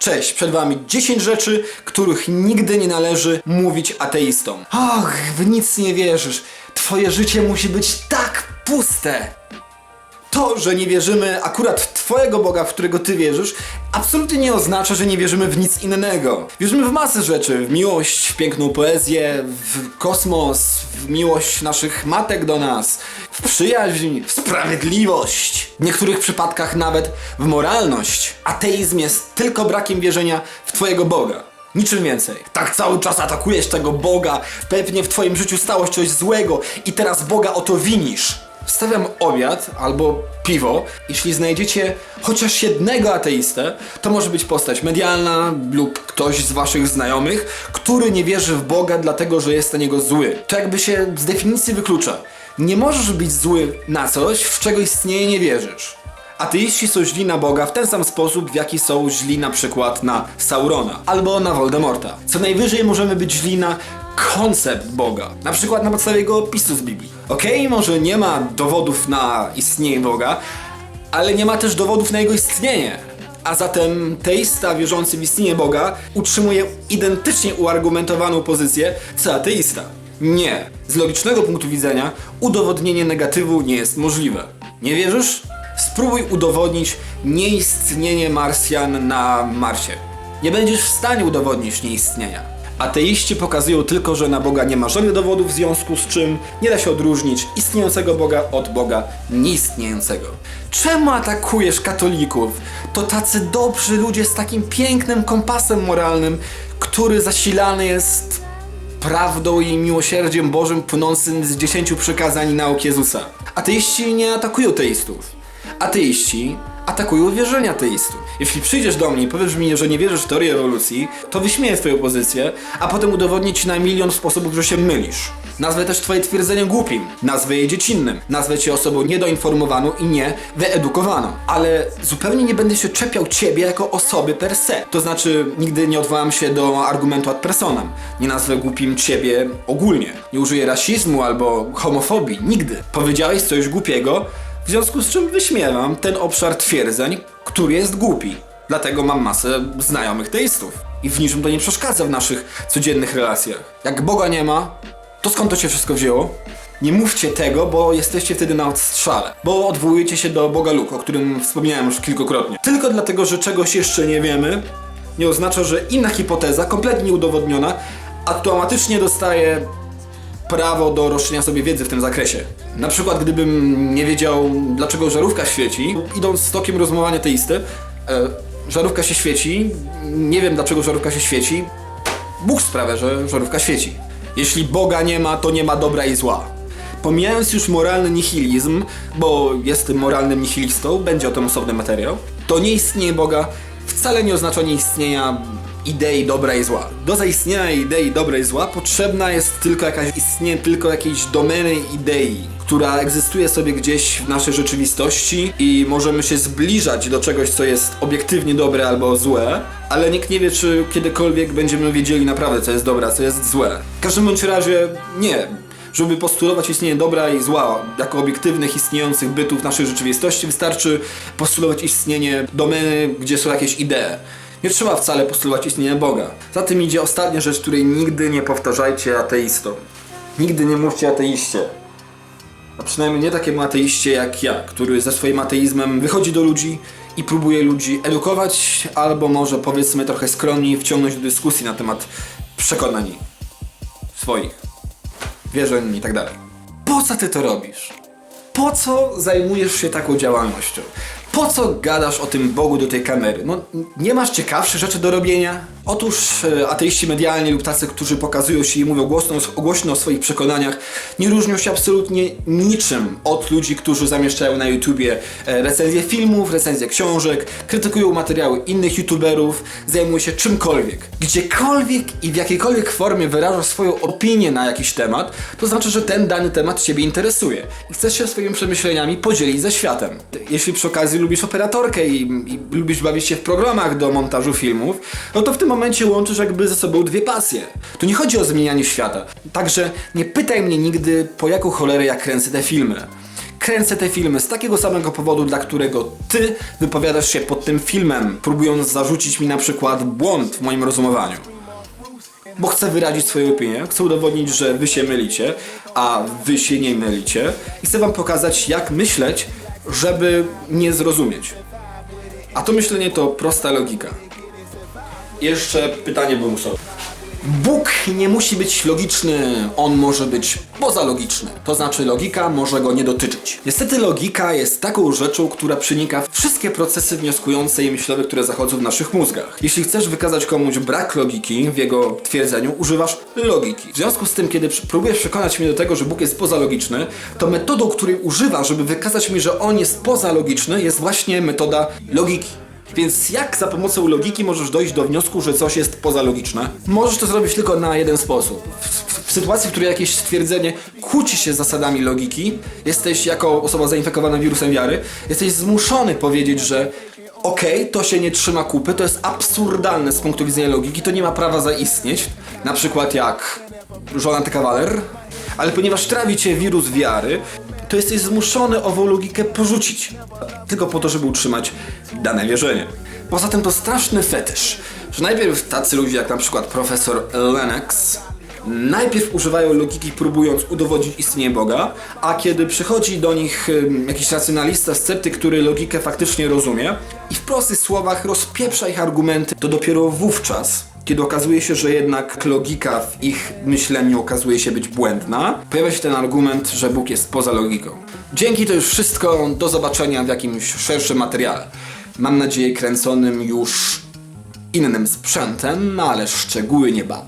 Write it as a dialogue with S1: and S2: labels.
S1: Cześć, przed wami 10 rzeczy, których nigdy nie należy mówić ateistom. Och, w nic nie wierzysz. Twoje życie musi być tak puste. To, że nie wierzymy akurat w Twojego Boga, w którego Ty wierzysz, absolutnie nie oznacza, że nie wierzymy w nic innego. Wierzymy w masę rzeczy, w miłość, w piękną poezję, w kosmos, w miłość naszych matek do nas, w przyjaźń, w sprawiedliwość. W niektórych przypadkach nawet w moralność. Ateizm jest tylko brakiem wierzenia w Twojego Boga. Niczym więcej. Tak cały czas atakujesz tego Boga, pewnie w Twoim życiu stało się coś złego i teraz Boga o to winisz. Wstawiam obiad albo piwo. Jeśli znajdziecie chociaż jednego ateistę, to może być postać medialna lub ktoś z waszych znajomych, który nie wierzy w Boga dlatego, że jest na niego zły. To jakby się z definicji wyklucza. Nie możesz być zły na coś, w czego istnieje nie wierzysz. Ateiści są źli na Boga w ten sam sposób, w jaki są źli na przykład na Saurona albo na Voldemorta. Co najwyżej możemy być źli na koncept Boga, na przykład na podstawie jego opisu z Biblii. Okej, może nie ma dowodów na istnienie Boga, ale nie ma też dowodów na jego istnienie. A zatem teista wierzący w istnienie Boga utrzymuje identycznie uargumentowaną pozycję co ateista. Nie. Z logicznego punktu widzenia udowodnienie negatywu nie jest możliwe. Nie wierzysz? Spróbuj udowodnić nieistnienie Marsjan na Marsie. Nie będziesz w stanie udowodnić nieistnienia. Ateiści pokazują tylko, że na Boga nie ma żadnych dowodów, w związku z czym nie da się odróżnić istniejącego Boga od Boga nieistniejącego. Czemu atakujesz katolików? To tacy dobrzy ludzie z takim pięknym kompasem moralnym, który zasilany jest prawdą i miłosierdziem Bożym płynącym z dziesięciu przykazań nauk Jezusa. Ateiści nie atakują teistów. Ateiści atakują wierzenia teistów. Jeśli przyjdziesz do mnie i powiesz mi, że nie wierzysz w teorię ewolucji, to wyśmieję twoją pozycję, a potem udowodnię ci na milion sposobów, że się mylisz. Nazwę też twoje twierdzenie głupim, nazwę je dziecinnym, nazwę cię osobą niedoinformowaną i nie wyedukowaną. Ale zupełnie nie będę się czepiał ciebie jako osoby per se. To znaczy, nigdy nie odwołam się do argumentu ad personam. Nie nazwę głupim ciebie ogólnie. Nie użyję rasizmu albo homofobii. Nigdy. Powiedziałeś coś głupiego, w związku z czym wyśmiewam ten obszar twierdzeń, który jest głupi. Dlatego mam masę znajomych teistów. I w niczym to nie przeszkadza w naszych codziennych relacjach. Jak Boga nie ma, to skąd to się wszystko wzięło? Nie mówcie tego, bo jesteście wtedy na odstrzale. Bo odwołujecie się do Boga Luk, o którym wspomniałem już kilkukrotnie. Tylko dlatego, że czegoś jeszcze nie wiemy, nie oznacza, że inna hipoteza, kompletnie nieudowodniona, automatycznie dostaje prawo do roszczenia sobie wiedzy w tym zakresie. Na przykład, gdybym nie wiedział, dlaczego żarówka świeci, idąc z tokiem rozmowania teisty, e, żarówka się świeci, nie wiem dlaczego żarówka się świeci, Bóg sprawia, że żarówka świeci. Jeśli Boga nie ma, to nie ma dobra i zła. Pomijając już moralny nihilizm, bo jestem moralnym nihilistą, będzie o tym osobny materiał, to nie istnieje Boga wcale nie oznacza nieistnienia idei dobra i zła. Do zaistnienia idei dobra i zła potrzebna jest tylko jakaś, istnieje tylko jakiejś domeny idei, która egzystuje sobie gdzieś w naszej rzeczywistości i możemy się zbliżać do czegoś, co jest obiektywnie dobre albo złe, ale nikt nie wie, czy kiedykolwiek będziemy wiedzieli naprawdę, co jest dobre, co jest złe. W każdym bądź razie nie. Żeby postulować istnienie dobra i zła jako obiektywnych, istniejących bytów naszej rzeczywistości, wystarczy postulować istnienie domeny, gdzie są jakieś idee. Nie trzeba wcale postulować istnienia Boga. Za tym idzie ostatnia rzecz, której nigdy nie powtarzajcie ateistom. Nigdy nie mówcie ateiście. A przynajmniej nie takiemu ateiście jak ja, który ze swoim ateizmem wychodzi do ludzi i próbuje ludzi edukować, albo może powiedzmy trochę skromniej wciągnąć do dyskusji na temat przekonań swoich, wierzeń i tak dalej. Po co ty to robisz? Po co zajmujesz się taką działalnością? Po co gadasz o tym Bogu do tej kamery? No, nie masz ciekawszych rzeczy do robienia? Otóż e, ateiści medialni lub tacy, którzy pokazują się i mówią głośno, głośno o swoich przekonaniach, nie różnią się absolutnie niczym od ludzi, którzy zamieszczają na YouTubie e, recenzje filmów, recenzje książek, krytykują materiały innych YouTuberów, zajmują się czymkolwiek. Gdziekolwiek i w jakiejkolwiek formie wyrażasz swoją opinię na jakiś temat, to znaczy, że ten dany temat Ciebie interesuje i chcesz się swoimi przemyśleniami podzielić ze światem. Jeśli przy okazji lubisz operatorkę i, i lubisz bawić się w programach do montażu filmów, no to w tym momencie łączysz jakby ze sobą dwie pasje. Tu nie chodzi o zmienianie świata. Także nie pytaj mnie nigdy, po jaką cholerę ja kręcę te filmy. Kręcę te filmy z takiego samego powodu, dla którego ty wypowiadasz się pod tym filmem, próbując zarzucić mi na przykład błąd w moim rozumowaniu. Bo chcę wyrazić swoją opinię, chcę udowodnić, że wy się mylicie, a wy się nie mylicie i chcę wam pokazać, jak myśleć, żeby nie zrozumieć. A to myślenie to prosta logika. Jeszcze pytanie bonusowe. Bóg nie musi być logiczny, on może być pozalogiczny. To znaczy logika może go nie dotyczyć. Niestety logika jest taką rzeczą, która przenika wszystkie procesy wnioskujące i myślowe, które zachodzą w naszych mózgach. Jeśli chcesz wykazać komuś brak logiki w jego twierdzeniu, używasz logiki. W związku z tym, kiedy pr- próbujesz przekonać mnie do tego, że Bóg jest pozalogiczny, to metodą, której używa, żeby wykazać mi, że on jest pozalogiczny, jest właśnie metoda logiki. Więc jak za pomocą logiki możesz dojść do wniosku, że coś jest pozalogiczne? Możesz to zrobić tylko na jeden sposób. W, w, w sytuacji, w której jakieś stwierdzenie kłóci się z zasadami logiki, jesteś jako osoba zainfekowana wirusem wiary, jesteś zmuszony powiedzieć, że okej, to się nie trzyma kupy, to jest absurdalne z punktu widzenia logiki, to nie ma prawa zaistnieć. Na przykład jak Jonathan Kawaler. Ale ponieważ trawi cię wirus wiary, to jesteś zmuszony ową logikę porzucić. Tylko po to, żeby utrzymać dane wierzenie. Poza tym to straszny fetysz, że najpierw tacy ludzie jak na przykład profesor Lennox najpierw używają logiki próbując udowodnić istnienie Boga, a kiedy przychodzi do nich jakiś racjonalista, sceptyk, który logikę faktycznie rozumie i w prostych słowach rozpieprza ich argumenty, to dopiero wówczas kiedy okazuje się, że jednak logika w ich myśleniu okazuje się być błędna, pojawia się ten argument, że Bóg jest poza logiką. Dzięki to już wszystko, do zobaczenia w jakimś szerszym materiale. Mam nadzieję kręconym już innym sprzętem, no ale szczegóły niebawem.